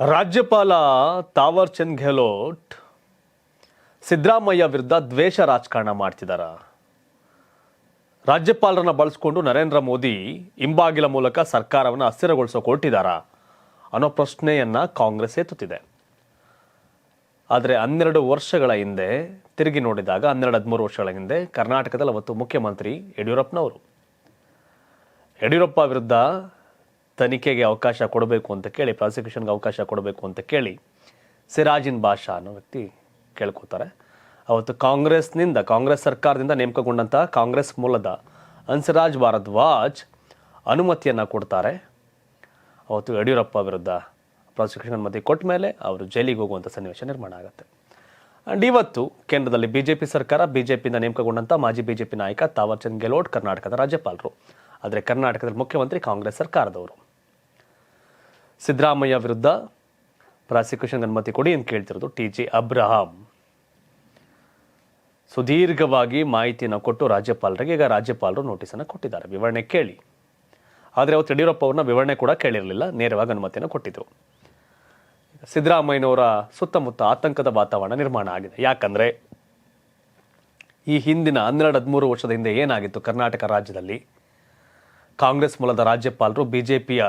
ರಾಜ್ಯಪಾಲ ತಾವರ್ ಚಂದ್ ಗೆಹ್ಲೋಟ್ ಸಿದ್ದರಾಮಯ್ಯ ವಿರುದ್ಧ ದ್ವೇಷ ರಾಜಕಾರಣ ಮಾಡ್ತಿದಾರ. ರಾಜ್ಯಪಾಲರನ್ನ ಬಳಸ್ಕೊಂಡು ನರೇಂದ್ರ ಮೋದಿ ಹಿಂಬಾಗಿಲ ಮೂಲಕ ಸರ್ಕಾರವನ್ನು ಅಸ್ಥಿರಗೊಳಿಸೋ ಹೊರಟಿದಾರ ಅನ್ನೋ ಪ್ರಶ್ನೆಯನ್ನು ಕಾಂಗ್ರೆಸ್ ಎತ್ತುತ್ತಿದೆ. ಆದರೆ ಹನ್ನೆರಡು ವರ್ಷಗಳ ಹಿಂದೆ, ತಿರುಗಿ ನೋಡಿದಾಗ ಹನ್ನೆರಡು ಹದಿಮೂರು ವರ್ಷಗಳ ಹಿಂದೆ ಕರ್ನಾಟಕದಲ್ಲಿ ಅವತ್ತು ಮುಖ್ಯಮಂತ್ರಿ ಯಡಿಯೂರಪ್ಪನವರು. ಯಡಿಯೂರಪ್ಪ ವಿರುದ್ಧ ತನಿಖೆಗೆ ಅವಕಾಶ ಕೊಡಬೇಕು ಅಂತ ಕೇಳಿ, ಪ್ರಾಸಿಕ್ಯೂಷನ್ಗೆ ಅವಕಾಶ ಕೊಡಬೇಕು ಅಂತ ಕೇಳಿ ಸಿರಾಜಿನ್ ಬಾಷಾ ಅನ್ನೋ ವ್ಯಕ್ತಿ ಕೇಳ್ಕೊತಾರೆ ಅವತ್ತು ಕಾಂಗ್ರೆಸ್ನಿಂದ, ಕಾಂಗ್ರೆಸ್ ಸರ್ಕಾರದಿಂದ ನೇಮಕಗೊಂಡಂತಹ ಕಾಂಗ್ರೆಸ್ ಮೂಲದ ಹನ್ಸರಾಜ್ ಭಾರದ್ವಾಜ್ ಅನುಮತಿಯನ್ನು ಕೊಡ್ತಾರೆ. ಅವತ್ತು ಯಡಿಯೂರಪ್ಪ ವಿರುದ್ಧ ಪ್ರಾಸಿಕ್ಯೂಷನ್ ಅನುಮತಿ ಕೊಟ್ಟ ಮೇಲೆ ಅವರು ಜೈಲಿಗೆ ಹೋಗುವಂಥ ಸನ್ನಿವೇಶ ನಿರ್ಮಾಣ ಆಗುತ್ತೆ. ಆ್ಯಂಡ್ ಇವತ್ತು ಕೇಂದ್ರದಲ್ಲಿ ಬಿ ಜೆ ಪಿ ಸರ್ಕಾರ ಬಿ ಜೆ ಪಿಯಿಂದ ನೇಮಕಗೊಂಡಂಥ ಮಾಜಿ ಬಿ ಜೆ ಪಿ ನಾಯಕ ತಾವರ್ಚಂದ್ ಗೆಹ್ಲೋಟ್ ಕರ್ನಾಟಕದ ರಾಜ್ಯಪಾಲರು. ಆದರೆ ಕರ್ನಾಟಕದಲ್ಲಿ ಮುಖ್ಯಮಂತ್ರಿ ಕಾಂಗ್ರೆಸ್ ಸರ್ಕಾರದವರು. ಸಿದ್ದರಾಮಯ್ಯ ವಿರುದ್ಧ ಪ್ರಾಸಿಕ್ಯೂಷನ್ ಅನುಮತಿ ಕೊಡಿ ಅಂತ ಕೇಳ್ತಿರೋದು ಟಿ ಜಿ ಅಬ್ರಹಾಂ. ಸುದೀರ್ಘವಾಗಿ ಮಾಹಿತಿಯನ್ನು ಕೊಟ್ಟು ರಾಜ್ಯಪಾಲರಿಗೆ ಈಗ ರಾಜ್ಯಪಾಲರು ನೋಟಿಸನ್ನು ಕೊಟ್ಟಿದ್ದಾರೆ. ವಿವರಣೆ ಕೇಳಿ. ಆದರೆ ಅವತ್ತು ಯಡಿಯೂರಪ್ಪ ಅವ್ರನ್ನ ವಿವರಣೆ ಕೂಡ ಕೇಳಿರಲಿಲ್ಲ. ನೇರವಾಗಿ ಅನುಮತಿಯನ್ನು ಕೊಟ್ಟಿದ್ದರು ಸಿದ್ದರಾಮಯ್ಯನವರ ಸುತ್ತಮುತ್ತ ಆತಂಕದ ವಾತಾವರಣ ನಿರ್ಮಾಣ ಆಗಿದೆ. ಯಾಕಂದರೆ ಈ ಹಿಂದಿನ ಹನ್ನೆರಡು ಹದಿಮೂರು ವರ್ಷದ ಹಿಂದೆ ಏನಾಗಿತ್ತು ಕರ್ನಾಟಕ ರಾಜ್ಯದಲ್ಲಿ? ಕಾಂಗ್ರೆಸ್ ಮೂಲದ ರಾಜ್ಯಪಾಲರು, ಬಿಜೆಪಿಯ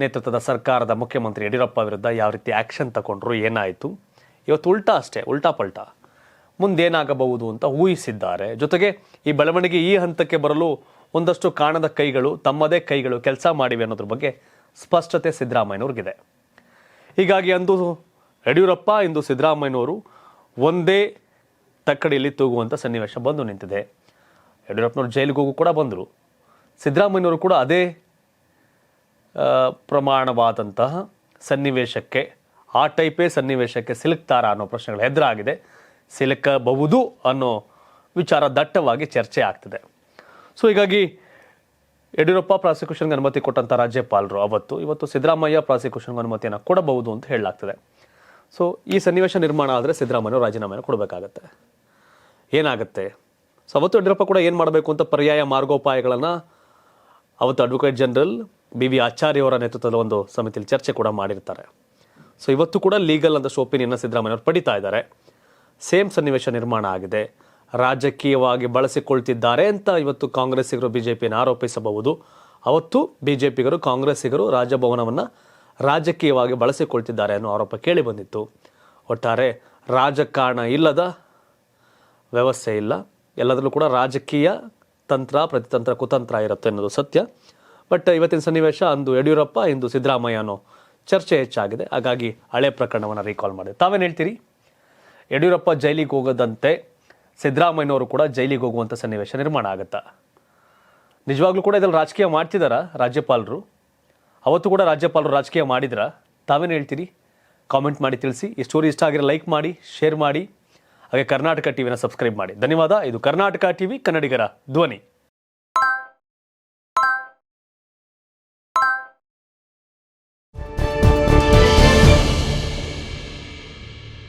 ನೇತೃತ್ವದ ಸರ್ಕಾರದ ಮುಖ್ಯಮಂತ್ರಿ ಯಡಿಯೂರಪ್ಪ ವಿರುದ್ಧ ಯಾವ ರೀತಿ ಆ್ಯಕ್ಷನ್ ತಗೊಂಡ್ರು ಏನಾಯಿತು? ಇವತ್ತು ಉಲ್ಟಾ ಅಷ್ಟೇ, ಉಲ್ಟಾ ಪಲ್ಟಾ. ಮುಂದೇನಾಗಬಹುದು ಅಂತ ಊಹಿಸಿದ್ದಾರೆ. ಜೊತೆಗೆ ಈ ಬೆಳವಣಿಗೆ ಈ ಹಂತಕ್ಕೆ ಬರಲು ಒಂದಷ್ಟು ಕಾಣದ ಕೈಗಳು, ತಮ್ಮದೇ ಕೈಗಳು ಕೆಲಸ ಮಾಡಿವೆ ಅನ್ನೋದ್ರ ಬಗ್ಗೆ ಸ್ಪಷ್ಟತೆ ಸಿದ್ದರಾಮಯ್ಯನವ್ರಿಗಿದೆ. ಹೀಗಾಗಿ ಅಂದು ಯಡಿಯೂರಪ್ಪ, ಇಂದು ಸಿದ್ದರಾಮಯ್ಯನವರು ಒಂದೇ ತಕ್ಕಡಿಯಲ್ಲಿ ತೂಗುವಂಥ ಸನ್ನಿವೇಶ ಬಂದು ನಿಂತಿದೆ. ಯಡಿಯೂರಪ್ಪನವರು ಜೈಲಿಗೆ ಹೋಗು ಕೂಡ ಬಂದರು. ಸಿದ್ದರಾಮಯ್ಯನವರು ಕೂಡ ಅದೇ ಪ್ರಮಾಣವಾದಂತಹ ಸನ್ನಿವೇಶಕ್ಕೆ, ಆ ಟೈಪೇ ಸನ್ನಿವೇಶಕ್ಕೆ ಸಿಲುಕ್ತಾರಾ ಅನ್ನೋ ಪ್ರಶ್ನೆಗಳು ಎದುರಾಗಿದೆ. ಸಿಲುಕಬಹುದು ಅನ್ನೋ ವಿಚಾರ ದಟ್ಟವಾಗಿ ಚರ್ಚೆ ಆಗ್ತಿದೆ. ಸೊ ಹೀಗಾಗಿ ಯಡಿಯೂರಪ್ಪ ಪ್ರಾಸಿಕ್ಯೂಷನ್ಗೆ ಅನುಮತಿ ಕೊಟ್ಟಂಥ ರಾಜ್ಯಪಾಲರು ಅವತ್ತು, ಇವತ್ತು ಸಿದ್ದರಾಮಯ್ಯ ಪ್ರಾಸಿಕ್ಯೂಷನ್ಗೆ ಅನುಮತಿಯನ್ನು ಕೊಡಬಹುದು ಅಂತ ಹೇಳಲಾಗ್ತದೆ. ಸೊ ಈ ಸನ್ನಿವೇಶ ನಿರ್ಮಾಣ ಆದರೆ ಸಿದ್ದರಾಮಯ್ಯ ರಾಜೀನಾಮೆಯನ್ನು ಕೊಡಬೇಕಾಗತ್ತೆ. ಏನಾಗುತ್ತೆ? ಸೊ ಅವತ್ತು ಯಡಿಯೂರಪ್ಪ ಕೂಡ ಏನು ಮಾಡಬೇಕು ಅಂತ ಪರ್ಯಾಯ ಮಾರ್ಗೋಪಾಯಗಳನ್ನು, ಅವತ್ತು ಅಡ್ವೊಕೇಟ್ ಜನರಲ್ ಬಿ ವಿ ಆಚಾರ್ಯವರ ನೇತೃತ್ವದ ಒಂದು ಸಮಿತಿಯಲ್ಲಿ ಚರ್ಚೆ ಕೂಡ ಮಾಡಿರ್ತಾರೆ. ಸೊ ಇವತ್ತು ಕೂಡ ಲೀಗಲ್ ಅಂತ ಒಪಿನಿಯನ್ನ ಸಿದ್ದರಾಮಯ್ಯ ಅವರು ಪಡಿತಾ ಇದ್ದಾರೆ. ಸೇಮ್ ಸನ್ನಿವೇಶ ನಿರ್ಮಾಣ ಆಗಿದೆ. ರಾಜಕೀಯವಾಗಿ ಬಳಸಿಕೊಳ್ತಿದ್ದಾರೆ ಅಂತ ಇವತ್ತು ಕಾಂಗ್ರೆಸ್ಸಿಗರು ಪಿಯನ್ನು ಆರೋಪಿಸಬಹುದು. ಅವತ್ತು ಬಿ ಜೆ ಪಿಗರು ಕಾಂಗ್ರೆಸ್ಸಿಗರು ರಾಜಭವನವನ್ನು ರಾಜಕೀಯವಾಗಿ ಬಳಸಿಕೊಳ್ತಿದ್ದಾರೆ ಅನ್ನೋ ಆರೋಪ ಕೇಳಿ ಬಂದಿತ್ತು. ಒಟ್ಟಾರೆ ರಾಜಕಾರಣ ಇಲ್ಲದ ವ್ಯವಸ್ಥೆ ಇಲ್ಲ. ಎಲ್ಲದರಲ್ಲೂ ಕೂಡ ರಾಜಕೀಯ ತಂತ್ರ, ಪ್ರತಿತಂತ್ರ, ಕುತಂತ್ರ ಇರುತ್ತೆ ಅನ್ನೋದು ಸತ್ಯ. ಬಟ್ ಇವತ್ತಿನ ಸನ್ನಿವೇಶ ಅಂದು ಯಡಿಯೂರಪ್ಪ, ಇಂದು ಸಿದ್ದರಾಮಯ್ಯ ಅನ್ನೋ ಚರ್ಚೆ ಹೆಚ್ಚಾಗಿದೆ. ಹಾಗಾಗಿ ಹಳೆ ಪ್ರಕರಣವನ್ನು ರೀಕಾಲ್ ಮಾಡಿದೆ ತಾವೇನು ಹೇಳ್ತೀರಿ? ಯಡಿಯೂರಪ್ಪ ಜೈಲಿಗೆ ಹೋಗದಂತೆ ಸಿದ್ದರಾಮಯ್ಯನವರು ಕೂಡ ಜೈಲಿಗೆ ಹೋಗುವಂಥ ಸನ್ನಿವೇಶ ನಿರ್ಮಾಣ ಆಗುತ್ತಾ? ನಿಜವಾಗ್ಲೂ ಕೂಡ ಇದರಲ್ಲಿ ರಾಜಕೀಯ ಮಾಡ್ತಿದ್ದಾರಾ ರಾಜ್ಯಪಾಲರು? ಅವತ್ತು ಕೂಡ ರಾಜ್ಯಪಾಲರು ರಾಜಕೀಯ ಮಾಡಿದ್ರ? ತಾವೇನು ಹೇಳ್ತೀರಿ? ಕಾಮೆಂಟ್ ಮಾಡಿ ತಿಳಿಸಿ. ಈ ಸ್ಟೋರಿ ಇಷ್ಟ ಆಗಿರೋ ಲೈಕ್ ಮಾಡಿ, ಶೇರ್ ಮಾಡಿ. ಹಾಗೆ ಕರ್ನಾಟಕ ಟಿವಿನ ಸಬ್ಸ್ಕ್ರೈಬ್ ಮಾಡಿ. ಧನ್ಯವಾದ. ಇದು ಕರ್ನಾಟಕ ಟಿವಿ, ಕನ್ನಡಿಗರ ಧ್ವನಿ.